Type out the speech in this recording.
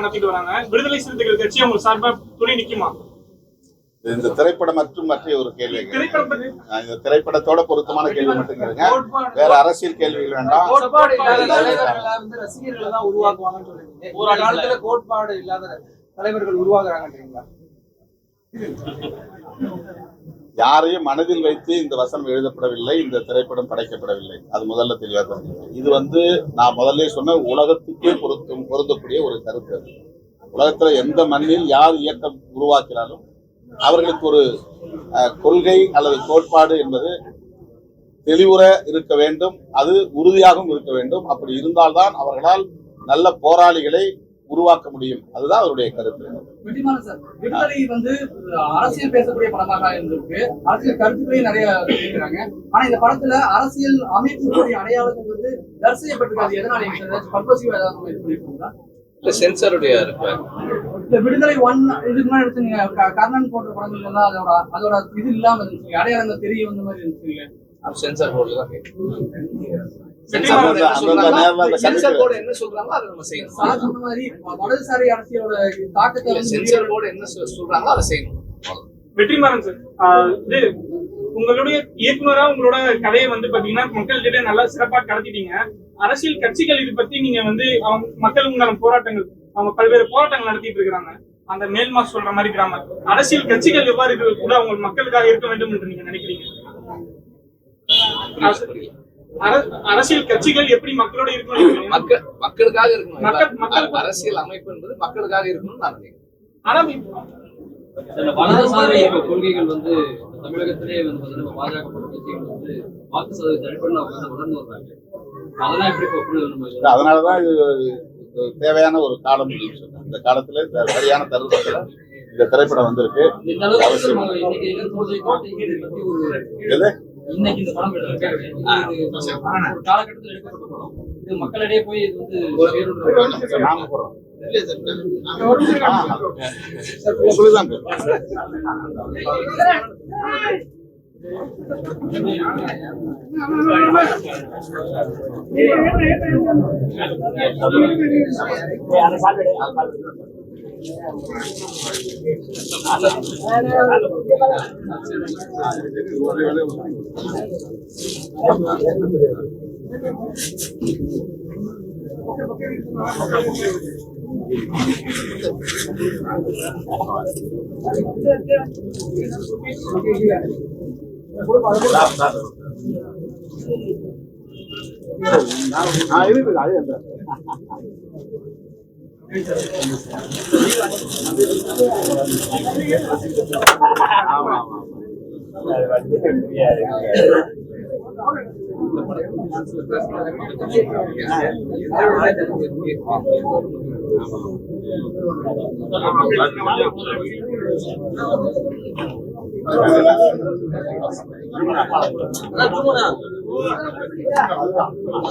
நடத்திட்டு வராங்க. விடுதலை சிறுத்தைகள் கட்சி அவங்க சார்பா துணை நிக்குமா? இந்த திரைப்படம் மற்றும் மற்ற ஒரு கேள்வி திரைப்படம் பத்தி நான் இந்த திரைப்படத்தோட பொருத்தமான கேள்வி மட்டும் கேளுங்க. வேற அரசியல் கேள்விகள் வேண்டாம். ரசிகர்களை தான் உருவாக்குவாங்கன்னு சொல்றீங்க. ஒரு காலத்துல கோட்பாடு இல்லாத தலைவர்கள் உருவாகுறாங்கன்றீங்களா யாரையும் மனதில் வைத்து இந்த வசனம் எழுதப்படவில்லை இந்த திரைப்படம் படைக்கப்படவில்லை. அது முதல்ல தெளிவாக இது வந்து நான் முதல்ல சொன்ன உலகத்துக்கே பொருத்தும் பொருந்தக்கூடிய ஒரு கருத்து அது. உலகத்துல எந்த மண்ணில் யார் இயக்கம் உருவாக்கினாலும் அவர்களுக்கு ஒரு அஹ், கொள்கை அல்லது கோட்பாடு என்பது தெளிவுற இருக்க வேண்டும் அது உறுதியாகவும் இருக்க வேண்டும். அப்படி இருந்தால்தான் அவர்களால் நல்ல போராளிகளை உருவாக்க முடியும். அதுதான் அவருடைய கருத்து. விடுதலை வந்து அரசியல் பேசக்கூடிய படமாக இருந்திருக்கு. அரசியல் கருத்துக்களையும் நிறைய கேட்கிறாங்க ஆனா இந்த படத்துல அரசியல் அமைப்புகளுடைய அடையாளங்கள் வந்து தரிசையப்பட்டிருக்காது எதனால பர்பசிவா ஏதாவது இல்ல சென்சாருடைய இருக்கு. இந்த விடுதலை ஒன் இதுக்கு முன்னாடி எடுத்து நீங்க க- கர்ணன் போன்ற படங்கள் எல்லாம் அதோட அதோட இது இல்லாம இருந்துச்சு. அடையாளங்கள் தெரிய வந்த மாதிரி இருந்துச்சு. சென்சார் போர்டுல தான் சென்சார் போர்டு என்ன சொல்றாங்களோ அதை நம்ம செய்யணும். மாதிரி வலதுசாரி தாக்கத்தை சென்சார் போர்டு என்ன சொல்றாங்களோ அதை செய்யணும். வெற்றிமாறன் சார் இது உங்களுடைய இயக்குனரா உங்களோட கதையை வந்து பாத்தீங்கன்னா மக்கள்கிட்ட நல்லா சிறப்பா கடத்திட்டீங்க. அரசியல் கட்சிகள் இது பத்தி நீங்க வந்து அவங்க மக்கள் உண்டான போராட்டங்கள் அவங்க பல்வேறு போராட்டங்கள் நடத்திட்டு இருக்காங்க அந்த மேல்மா சொல்ற மாதிரி கிராம அரசியல் கட்சிகள் எவ்வாறு இது கூட அவங்க மக்களுக்காக இருக்க வேண்டும் என்று நீங்க நினைக்கிறீங்க? அரசியல் கட்சிகள் எப்படி மக்களோட இருக்கணும்? மக்கள் மக்களுக்காக இருக்கணும். அரசியல் அமைப்பு என்பது மக்களுக்காக இருக்கணும்னு நான் நினைக்கிறேன். ஆனா இந்த வலதுசாரி கொள்கைகள் வந்து தமிழகத்திலே வந்து பாஜக கட்சிகள் வந்து வாக்கு சதவீத அடிப்படையில் அவங்க வந்து வளர்ந்து வர்றாங்க. அதெல்லாம் எப்படி ஒப்புதல் அதனாலதான் இது தேவையான ஒரு காலம் இந்த காலத்துல சரியான தருணத்துல இந்த திரைப்படம் வந்திருக்கு. அவசியம். இன்னைக்கு இந்த படம் எடுத்திருக்காங்க. இது ஒரு காலகட்டத்தில் எடுக்கப்பட்ட படம் இது மக்களிடையே போய் இது வந்து நாம போறோம் ஆ, உங்களுக்கு தான் தெரியும். ஆ, ஆமா.